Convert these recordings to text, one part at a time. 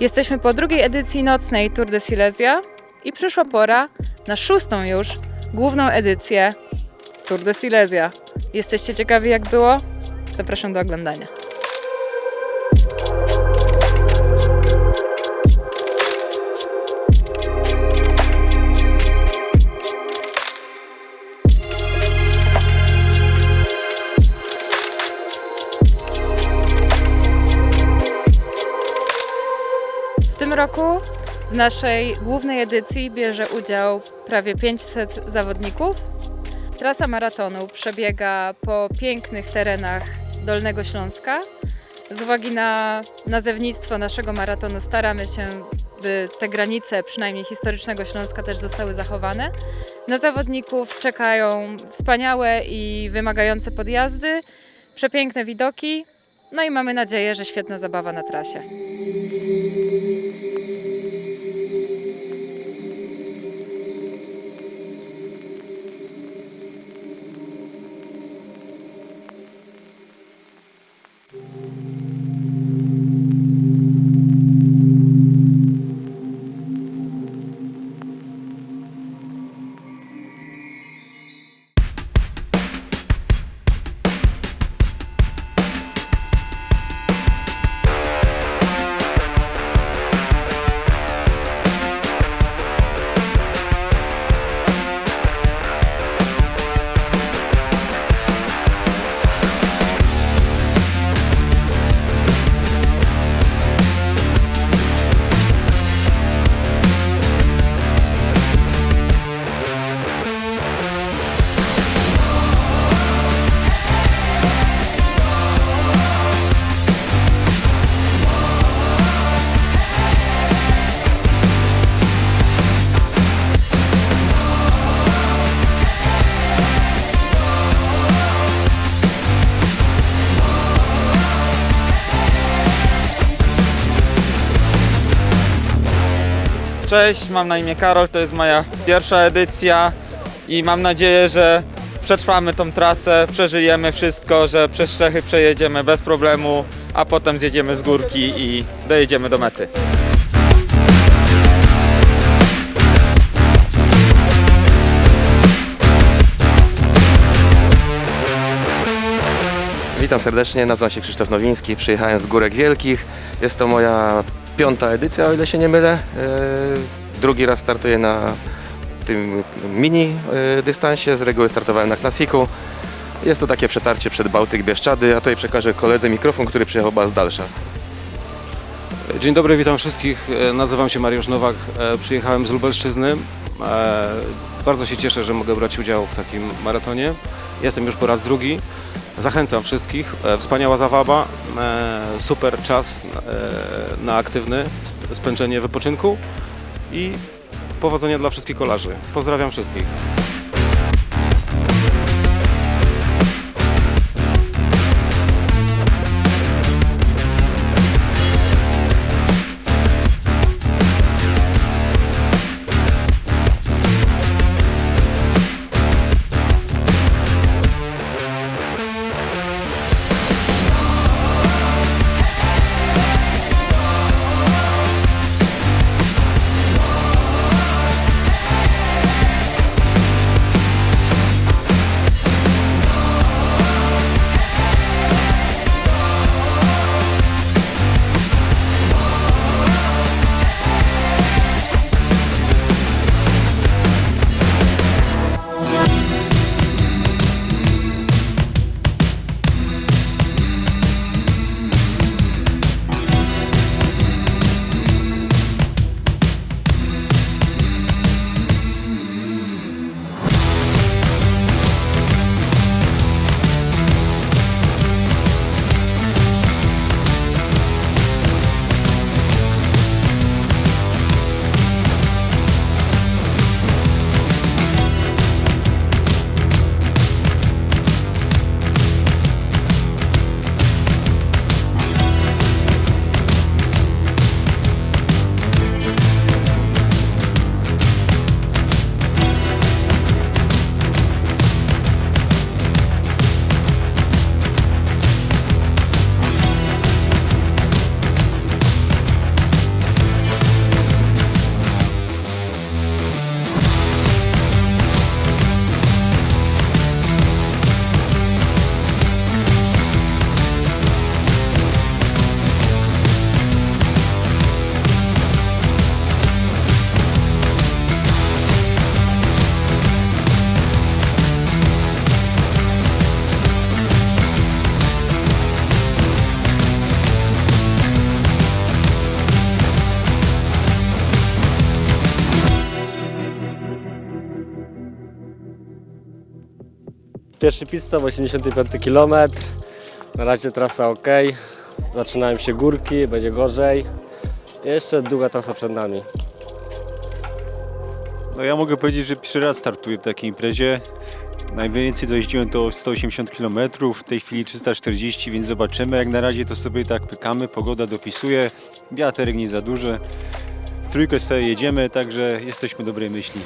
Jesteśmy po drugiej edycji nocnej Tour de Silesia i przyszła pora na szóstą już główną edycję Tour de Silesia. Jesteście ciekawi jak było? Zapraszam do oglądania. Roku w naszej głównej edycji bierze udział prawie 500 zawodników. Trasa maratonu przebiega po pięknych terenach Dolnego Śląska. Z uwagi na nazewnictwo naszego maratonu staramy się, by te granice, przynajmniej historycznego Śląska, też zostały zachowane. Na zawodników czekają wspaniałe i wymagające podjazdy, przepiękne widoki, no i mamy nadzieję, że świetna zabawa na trasie. Cześć, mam na imię Karol, to jest moja pierwsza edycja i mam nadzieję, że przetrwamy tą trasę, przeżyjemy wszystko, że przez Czechy przejedziemy bez problemu, a potem zjedziemy z górki i dojedziemy do mety. Witam serdecznie, nazywam się Krzysztof Nowiński, przyjechałem z Górek Wielkich. Jest to moja piąta edycja, o ile się nie mylę. Yy, Drugi raz startuję na tym mini yy, dystansie, z reguły startowałem na klasiku. Jest to takie przetarcie przed Bałtyk Bieszczady, a tutaj przekażę koledze mikrofon, który przyjechał chyba z dalsza. Dzień dobry, witam wszystkich. E, Nazywam się Mariusz Nowak. E, Przyjechałem z Lubelszczyzny. E, Bardzo się cieszę, że mogę brać udział w takim maratonie. Jestem już po raz drugi. Zachęcam wszystkich. E, Wspaniała zabawa, e, super czas e, na aktywny sp- spędzenie wypoczynku i powodzenia dla wszystkich kolarzy. Pozdrawiam wszystkich. Pierwszy pit stop, 85 km. Na razie trasa ok. Zaczynają się górki, będzie gorzej. Jeszcze długa trasa przed nami. No ja mogę powiedzieć, że pierwszy raz startuję w takiej imprezie. Najwięcej dojeździłem to 180 km, w tej chwili 340, więc zobaczymy. Jak na razie to sobie tak pykamy, pogoda dopisuje, wiaterek nie za duży. W trójkę sobie jedziemy, także jesteśmy dobrej myśli.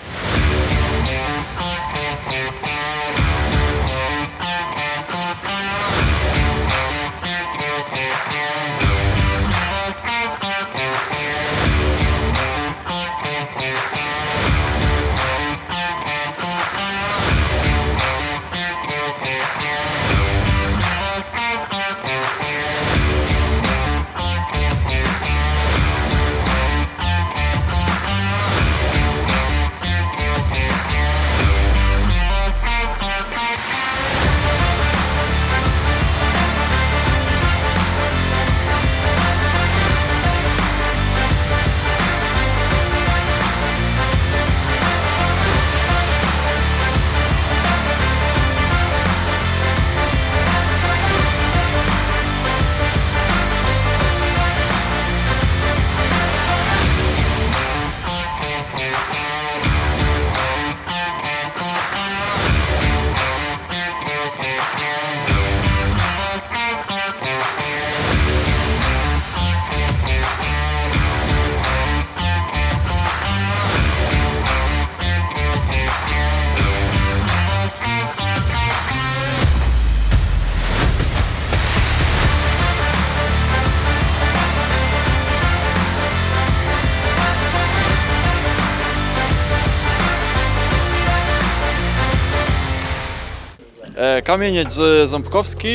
Kamieniec z- Ząbkowski,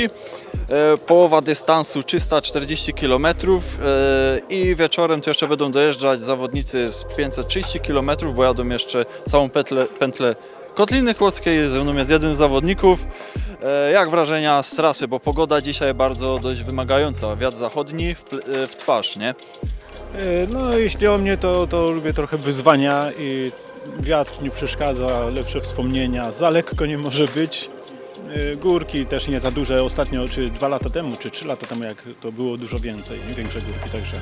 e, połowa dystansu 340 km e, i wieczorem to jeszcze będą dojeżdżać zawodnicy z 530 km, bo jadą jeszcze całą pętlę, pętlę Kotliny Chłockiej, ze mną jest jeden z zawodników. E, Jak wrażenia z trasy, bo pogoda dzisiaj bardzo dość wymagająca, wiatr zachodni w, e, w twarz, nie? E, No, jeśli o mnie, to, to lubię trochę wyzwania i wiatr nie przeszkadza, lepsze wspomnienia. Za lekko nie może być. E, Górki też nie za duże. Ostatnio, czy dwa lata temu, czy trzy lata temu, jak to było dużo więcej, większe górki, także,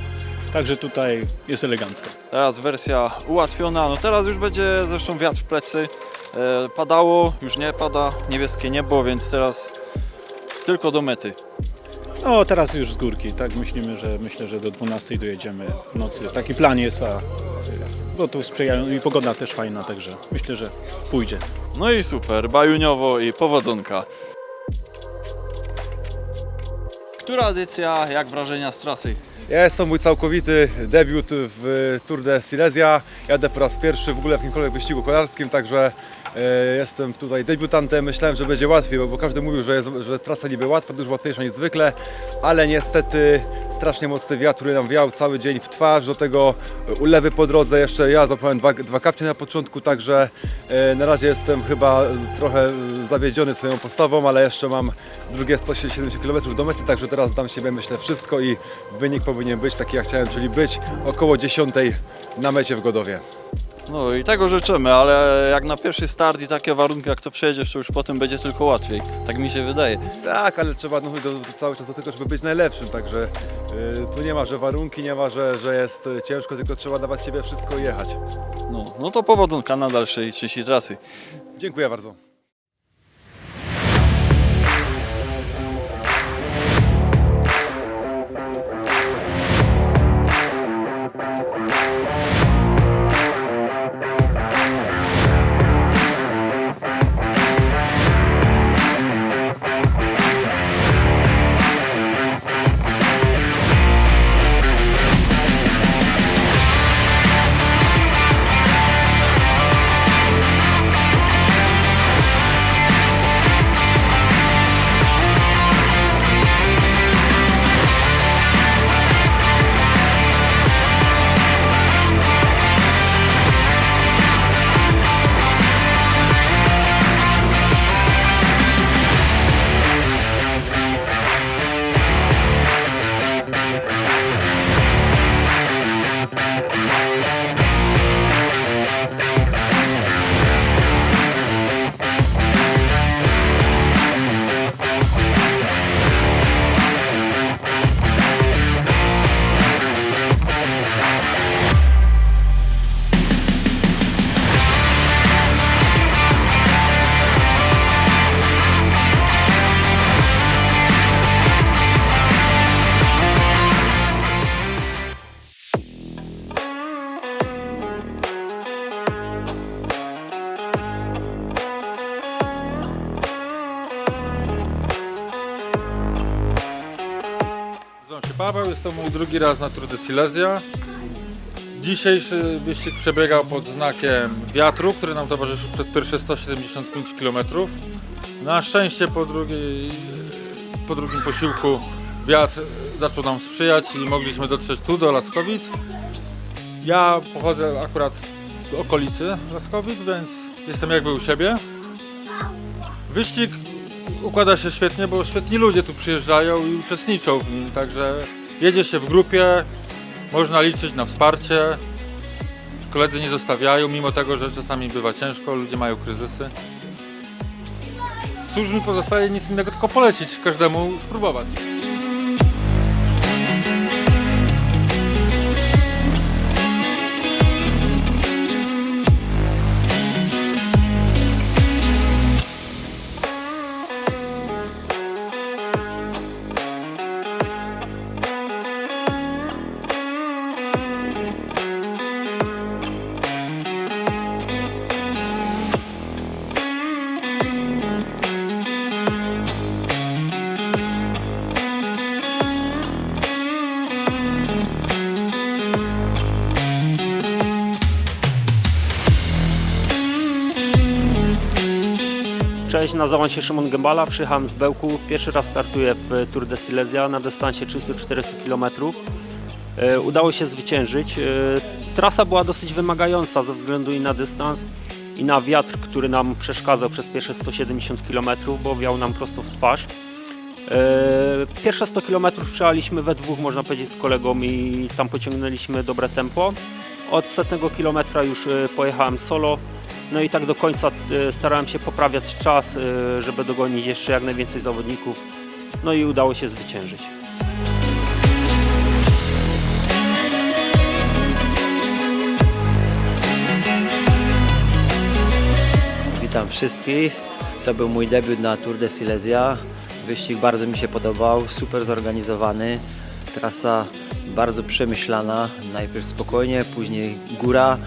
także tutaj jest elegancko. Teraz wersja ułatwiona, no teraz już będzie zresztą wiatr w plecy. E, Padało, już nie pada, niebieskie niebo, więc teraz tylko do mety. No, teraz już z górki, tak myślimy, że myślę, że do 12 dojedziemy w nocy. Taki plan jest, a bo tu sprzyjają i pogoda też fajna, także myślę, że pójdzie. No i super, bajuniowo i powodzonka. Która edycja, jak wrażenia z trasy? Ja jest to mój całkowity debiut w Tour de Silesia. Jadę po raz pierwszy w ogóle w jakimkolwiek wyścigu kolarskim, także e, jestem tutaj debiutantem. Myślałem, że będzie łatwiej, bo, bo każdy mówił, że, jest, że trasa niby łatwa, dużo łatwiejsza niż zwykle, ale niestety strasznie mocny wiatr, który nam wiał cały dzień w twarz, do tego ulewy po drodze, jeszcze ja zapałem dwa, dwa kapcie na początku, także e, na razie jestem chyba trochę zawiedziony swoją postawą, ale jeszcze mam drugie 170 km do mety, także teraz dam siebie myślę wszystko i wynik powinien być taki jak chciałem, czyli być około 10 na mecie w Godowie. No i tego życzymy, ale jak na pierwszy start i takie warunki, jak to przejedziesz, to już potem będzie tylko łatwiej. Tak mi się wydaje. Tak, ale trzeba no, do, do, cały czas do tego, żeby być najlepszym, także y, tu nie ma, że warunki, nie ma, że, że jest y, ciężko, tylko trzeba dawać siebie wszystko i jechać. No, no to powodzonka na dalszej części trasy. Dziękuję bardzo. Paweł, jest to mój drugi raz na Tour de Silesia. Dzisiejszy wyścig przebiegał pod znakiem wiatru, który nam towarzyszył przez pierwsze 175 km. Na szczęście po, po drugim posiłku wiatr zaczął nam sprzyjać i mogliśmy dotrzeć tu do Laskowic. Ja pochodzę akurat z okolicy Laskowic, więc jestem jakby u siebie. Wyścig układa się świetnie, bo świetni ludzie tu przyjeżdżają i uczestniczą w nim, także jedzie się w grupie, można liczyć na wsparcie. Koledzy nie zostawiają, mimo tego, że czasami bywa ciężko, ludzie mają kryzysy. Cóż mi pozostaje nic innego, tylko polecić każdemu spróbować. Cześć, nazywam się Szymon Gębala, przyjechałem z Bełku. Pierwszy raz startuję w Tour de Silesia na dystansie 300-400 km. E, Udało się zwyciężyć. E, Trasa była dosyć wymagająca ze względu i na dystans i na wiatr, który nam przeszkadzał przez pierwsze 170 km, bo wiał nam prosto w twarz. E, Pierwsze 100 km przejechaliśmy we dwóch, można powiedzieć, z kolegą i tam pociągnęliśmy dobre tempo. Od setnego kilometra już pojechałem solo. No i tak do końca e, starałem się poprawiać czas, e, żeby dogonić jeszcze jak najwięcej zawodników. No i udało się zwyciężyć. Witam wszystkich. To był mój debiut na Tour de Silesia. Wyścig bardzo mi się podobał, super zorganizowany. Trasa bardzo przemyślana. Najpierw spokojnie, później góra.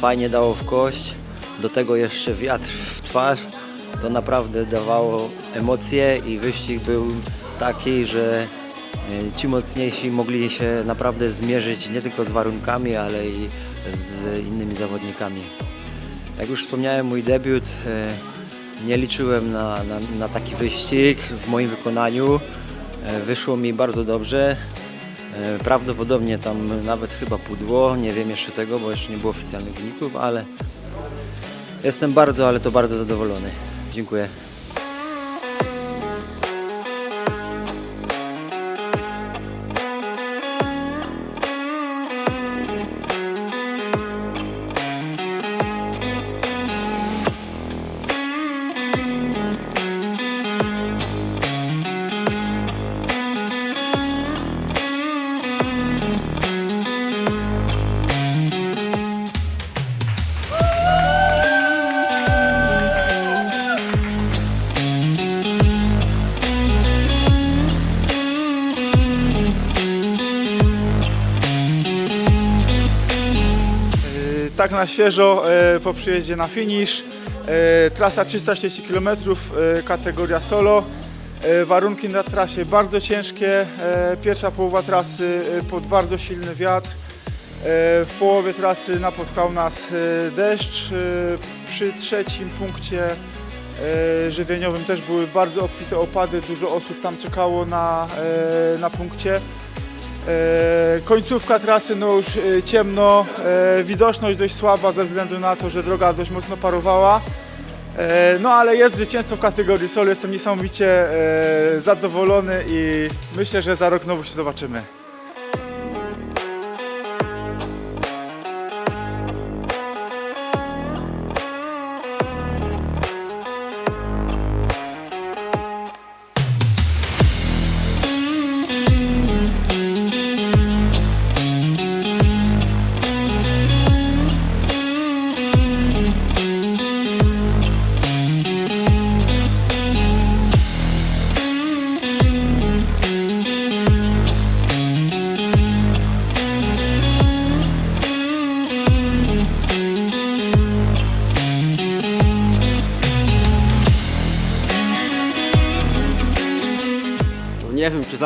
Fajnie dało w kość. Do tego jeszcze wiatr w twarz. To naprawdę dawało emocje i wyścig był taki, że e, ci mocniejsi mogli się naprawdę zmierzyć nie tylko z warunkami, ale i z innymi zawodnikami. Jak już wspomniałem, mój debiut e, nie liczyłem na, na, na taki wyścig w moim wykonaniu. E, Wyszło mi bardzo dobrze. Prawdopodobnie tam nawet chyba pudło, nie wiem jeszcze tego, bo jeszcze nie było oficjalnych wyników, ale jestem bardzo, ale to bardzo zadowolony. Dziękuję. Na świeżo e, po przyjeździe na finish. E, Trasa 330 km, e, kategoria solo. Warunki na trasie bardzo ciężkie. Pierwsza połowa trasy pod bardzo silny wiatr. W połowie trasy napotkał nas deszcz. Przy trzecim punkcie żywieniowym też były bardzo obfite opady. Dużo osób tam czekało na, na punkcie. E, Końcówka trasy, no już e, ciemno, e, widoczność dość słaba ze względu na to, że droga dość mocno parowała. No ale jest zwycięstwo w kategorii solo, jestem niesamowicie zadowolony i myślę, że za rok znowu się zobaczymy.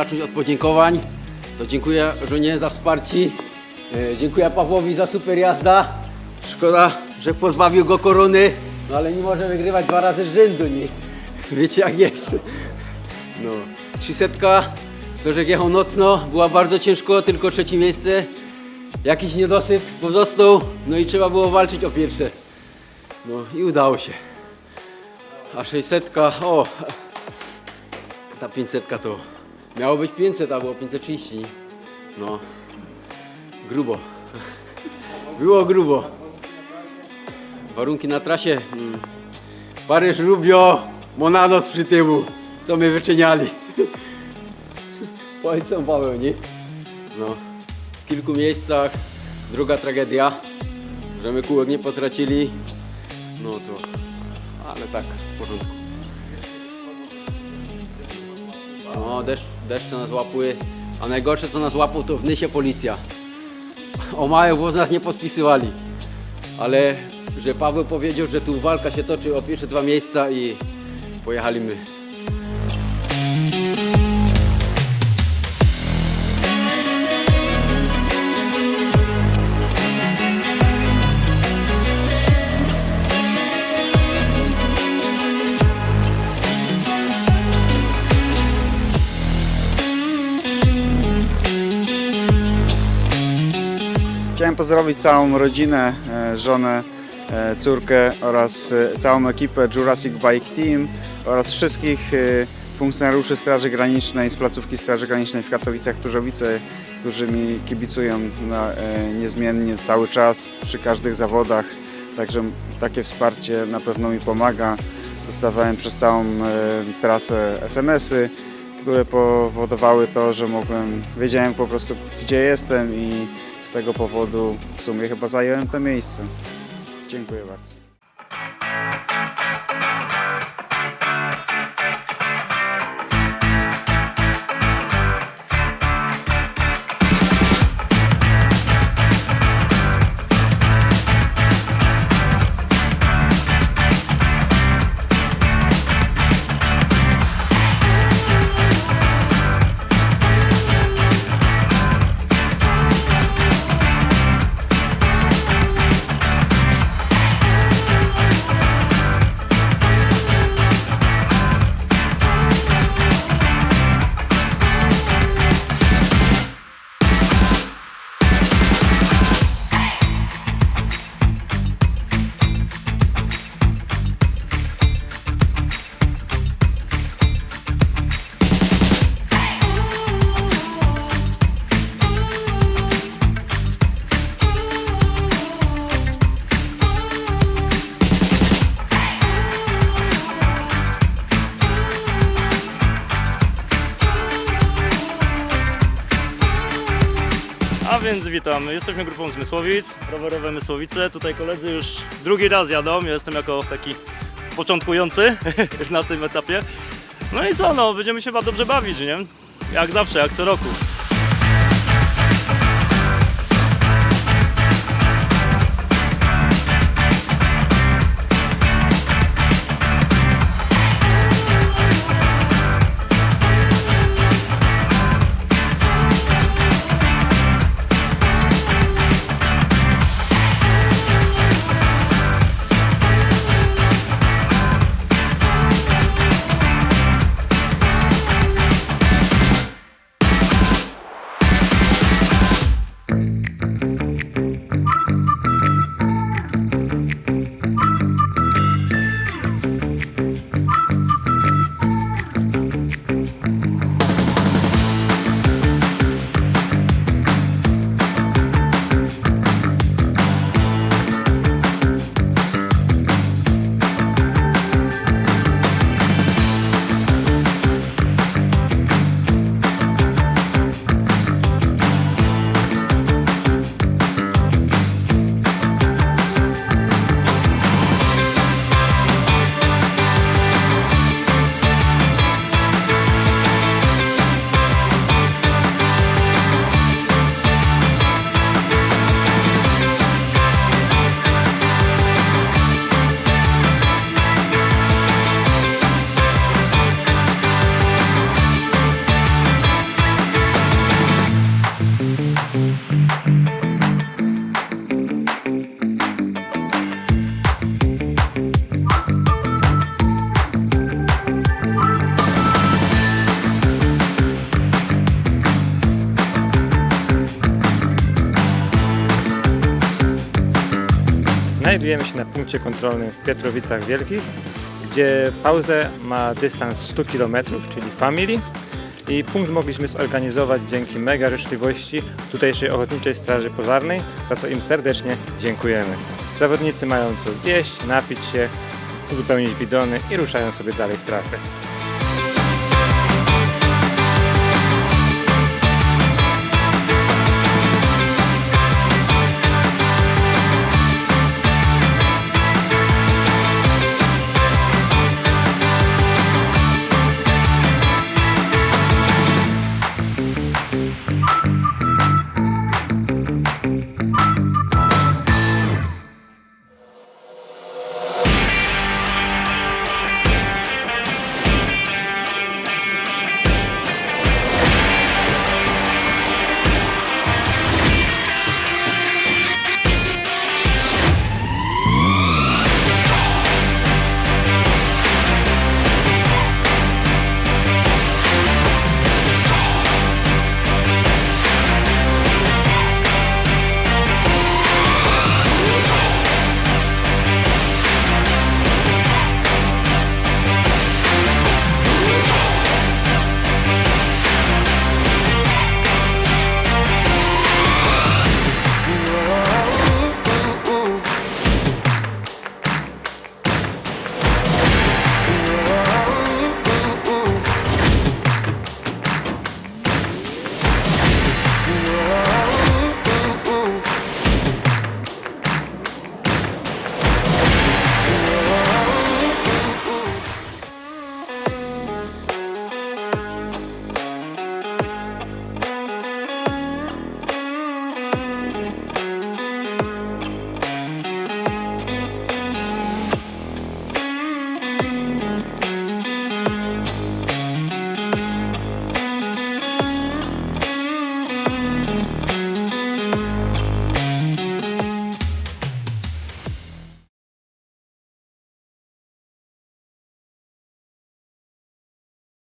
Zacząć od podziękowań. To dziękuję żonie za wsparcie. Dziękuję Pawłowi za super jazda. Szkoda, że pozbawił go korony, no ale nie może wygrywać dwa razy z rzędu, nie? Wiecie jak jest. No, 300, co że jechał nocno, była bardzo ciężko, tylko trzecie miejsce. Jakiś niedosyt pozostał, no i trzeba było walczyć o pierwsze. No i udało się. A 600, o, ta 500 to miało być 500, a było 530. No, grubo. Było grubo. Warunki na trasie. Mm. Paryż, Rubio, Monados przy tyłu, co my wyczyniali. Paweł, nie? No, w kilku miejscach druga tragedia, że my kółek nie potracili. No to, ale tak, w porządku. No, deszcz, deszcz to nas łapły, a najgorsze co nas łapał to w Nysie policja. O małe włos nas nie podpisywali, ale że Paweł powiedział, że tu walka się toczy o pierwsze dwa miejsca i pojechali Chciałem pozdrowić całą rodzinę, e, żonę, e, córkę oraz e, całą ekipę Jurassic Bike Team oraz wszystkich funkcjonariuszy Straży Granicznej z placówki Straży Granicznej w Katowicach-Turzowice, którzy mi kibicują na, niezmiennie cały czas przy każdych zawodach. Także takie wsparcie na pewno mi pomaga. Dostawałem przez całą trasę SMS-y, które powodowały to, że mogłem, wiedziałem po prostu gdzie jestem i z tego powodu w sumie chyba zająłem to miejsce. Dziękuję bardzo. Więc witam, jesteśmy grupą Zmysłowic, rowerowe Mysłowice. Tutaj koledzy już drugi raz jadą, ja jestem jako taki początkujący na tym etapie. No i co, no, będziemy się chyba dobrze bawić, nie? Jak zawsze, jak co roku. Punkcie kontrolnym w Pietrowicach Wielkich, gdzie pauzę ma dystans 100 km, czyli Family. I punkt mogliśmy zorganizować dzięki mega życzliwości tutejszej Ochotniczej Straży Pożarnej, za co im serdecznie dziękujemy. Zawodnicy mają co zjeść, napić się, uzupełnić bidony i ruszają sobie dalej w trasę.